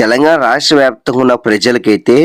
తెలంగాణ రాష్ట్ర వ్యాప్తంగా ఉన్న ప్రజలకైతే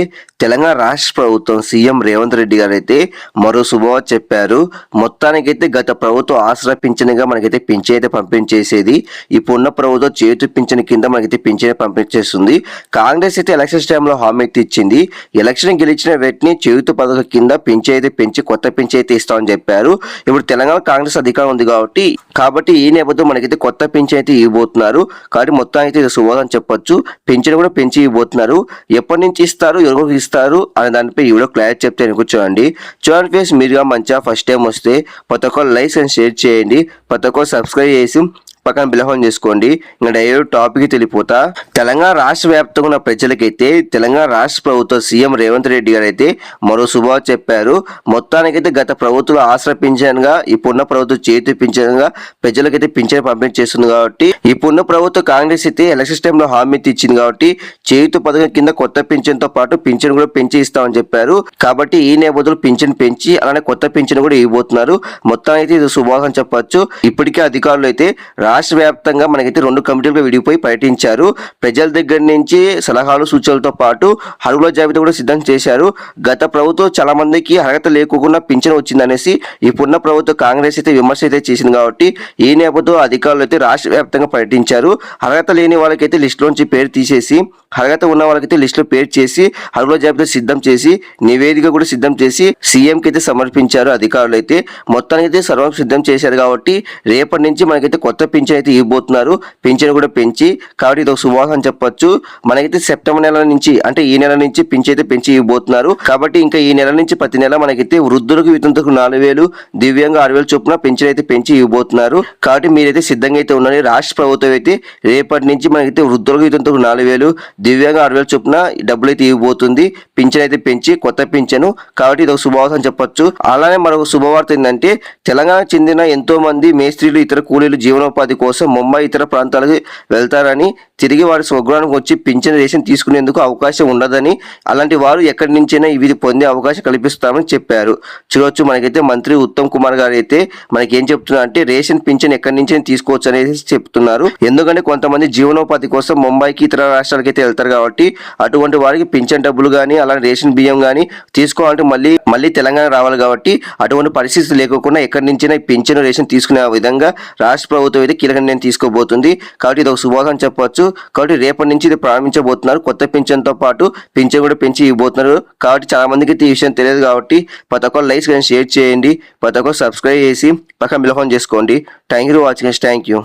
తెలంగాణ రాష్ట్ర ప్రభుత్వం సీఎం రేవంత్ రెడ్డి గారు అయితే మరో శుభవార్త చెప్పారు. మొత్తానికైతే గత ప్రభుత్వం ఆసరా పింఛన్గా మనకైతే పింఛన్ అయితే పంపించేసేది. ఇప్పుడున్న ప్రభుత్వం చేతు పింఛన్ కింద మనకైతే పింఛన్ పంపించేస్తుంది. కాంగ్రెస్ అయితే ఎలక్షన్స్ టైంలో హామీ అయితే ఇచ్చింది. ఎలక్షన్ గెలిచిన వెంటనే చేతు పథకం కింద పింఛన్ అయితే పెంచి కొత్త పింఛన్ అయితే ఇస్తామని చెప్పారు. ఇప్పుడు తెలంగాణ కాంగ్రెస్ అధికారం ఉంది కాబట్టి కాబట్టి ఈ నేపథ్యం మనకైతే కొత్త పింఛన్ అయితే ఇవ్వబోతున్నారు. కాబట్టి మొత్తానికి అయితే ఇది శుభోదం చెప్పొచ్చు. పింఛన్ కూడా పెంచి ఇవ్వబోతున్నారు. ఎప్పటి నుంచి ఇస్తారు ఎవరికి ఇస్తారు అనే దానిపై ఈ క్లారిటీ చెప్తే అనుకూర్చోండి చూడండి. ఫ్రెండ్స్ మీరుగా మంచిగా ఫస్ట్ టైం వస్తే ప్రతి ఒక్కరు లైక్ అండ్ షేర్ చేయండి. ప్రతి ఒక్కరు సబ్స్క్రైబ్ చేసి పక్కన బిలహం చేసుకోండి. ఇంకా డైరెక్ట్ టాపిక్ తెలిపోతా తెలంగాణ రాష్ట్ర వ్యాప్తంగా ఉన్న ప్రజలకైతే తెలంగాణ రాష్ట్ర ప్రభుత్వ సీఎం రేవంత్ రెడ్డి గారు అయితే మరో శుభావ చెప్పారు. మొత్తానికైతే గత ప్రభుత్వం ఆసరా పింఛన్గా ఇప్పుడున్న ప్రభుత్వం చేతి పింఛన్గా ప్రజలకైతే పింఛన్ పంపించేస్తుంది కాబట్టి ఇప్పుడున్న ప్రభుత్వం కాంగ్రెస్ అయితే ఎలక్షన్ టైంలో హామీ ఇచ్చింది కాబట్టి చేతు పథకం కింద కొత్త పింఛన్తో పాటు పింఛన్ కూడా పెంచి ఇస్తామని చెప్పారు. కాబట్టి ఈ నేపథ్యంలో పింఛన్ పెంచి అలానే కొత్త పింఛన్ కూడా ఇవ్వబోతున్నారు. మొత్తానికి అయితే ఇది శుభాగం చెప్పచ్చు. ఇప్పటికే అధికారులు అయితే రాష్ట్ర వ్యాప్తంగా మనకైతే రెండు కమిటీలుగా విడిపోయి పర్యటించారు. ప్రజల దగ్గర నుంచి సలహాలు సూచనలతో పాటు అడుగుల జాబితా కూడా సిద్ధం చేశారు. గత ప్రభుత్వం చాలా మందికి అర్హత లేకుండా పింఛన్ వచ్చిందనేసి ఇప్పుడున్న ప్రభుత్వం కాంగ్రెస్ అయితే విమర్శ అయితే చేసింది కాబట్టి ఈ నేపథ్యంలో అధికారులు అయితే రాష్ట్ర వ్యాప్తంగా పర్యటించారు. అర్హత లేని వాళ్ళకైతే లిస్టులోంచి పేరు తీసేసి అర్హత ఉన్న వాళ్ళకైతే లిస్టులో పేరు చేసి అడుగుల జాబితా సిద్ధం చేసి నివేదిక కూడా సిద్ధం చేసి సీఎంకి అయితే సమర్పించారు అధికారులు అయితే. మొత్తానికి అయితే సర్వం సిద్ధం చేశారు కాబట్టి రేపటి నుంచి మనకైతే కొత్త పింఛన్ అయితే ఇవ్వబోతున్నారు. పింఛన్ కూడా పెంచి కాబట్టి ఇది ఒక శుభాహం చెప్పొచ్చు. మనకైతే సెప్టెంబర్ నెల నుంచి అంటే ఈ నెల నుంచి పింఛన్ అయితే పెంచి ఇవ్వబోతున్నారు. కాబట్టి ఇంకా ఈ నెల నుంచి ప్రతి నెల మనకైతే వృద్ధులకు వితంతులకు నాలుగు వేలు దివ్యంగా ఆరు వేలు చొప్పున పింఛన్ అయితే పెంచి ఇవ్వబోతున్నారు. కాబట్టి మీరైతే సిద్ధంగా అయితే ఉన్నది రాష్ట్ర ప్రభుత్వం అయితే రేపటి నుంచి మనకైతే వృద్ధులకు వితంతులకు నాలుగు వేలు దివ్యంగా ఆరు వేలు చొప్పున డబ్బులు అయితే ఇవ్వబోతుంది. పింఛన్ అయితే పెంచి కొత్త పింఛను కాబట్టి ఇది ఒక శుభవార్త అని చెప్పొచ్చు. అలానే మరొక శుభవార్త ఏంటంటే తెలంగాణకు చెందిన ఎంతో మంది మేస్త్రీలు ఇతర కూలీలు జీవనోపాధి కోసం ముంబై ఇతర ప్రాంతాలకు వెళ్తారని తిరిగి వారి స్వగృహానికి వచ్చి పింఛన్ రేషన్ తీసుకునేందుకు అవకాశం ఉండదని అలాంటి వారు ఎక్కడి నుంచైనా ఇవి పొందే అవకాశం కల్పిస్తామని చెప్పారు. చూడవచ్చు మనకైతే మంత్రి ఉత్తమ్ కుమార్ గారు అయితే మనకి ఏం చెప్తున్నారు అంటే రేషన్ పింఛన్ ఎక్కడి నుంచైనా తీసుకోవచ్చు అనేది చెప్తున్నారు. ఎందుకంటే కొంతమంది జీవనోపాధి కోసం ముంబైకి ఇతర రాష్ట్రాలకి అయితే వెళ్తారు కాబట్టి అటువంటి వారికి పింఛన్ డబ్బులు కానీ అలాంటి రేషన్ బియ్యం కానీ తీసుకోవాలంటే మళ్ళీ మళ్ళీ తెలంగాణ రావాలి కాబట్టి అటువంటి పరిస్థితి లేకుండా ఎక్కడి నుంచైనా పింఛన్ రేషన్ తీసుకునే విధంగా రాష్ట్ర ప్రభుత్వం అయితే కీలక నిర్ణయం తీసుకోబోతుంది. కాబట్టి ఇది ఒక శుభాగం చెప్పవచ్చు కాబట్టి రేపటి నుంచి ఇది ప్రారంభించబోతున్నారు. కొత్త పింఛన్తో పాటు పింఛన్ కూడా పెంచి ఇవ్వబోతున్నారు. కాబట్టి చాలా మందికి ఈ విషయం తెలియదు కాబట్టి ప్రతి ఒక్కరు లైక్స్ కానీ షేర్ చేయండి. ప్రతి ఒక్కరు సబ్స్క్రైబ్ చేసి పక్కన బిలఫోన్ చేసుకోండి. Thank you watching thank you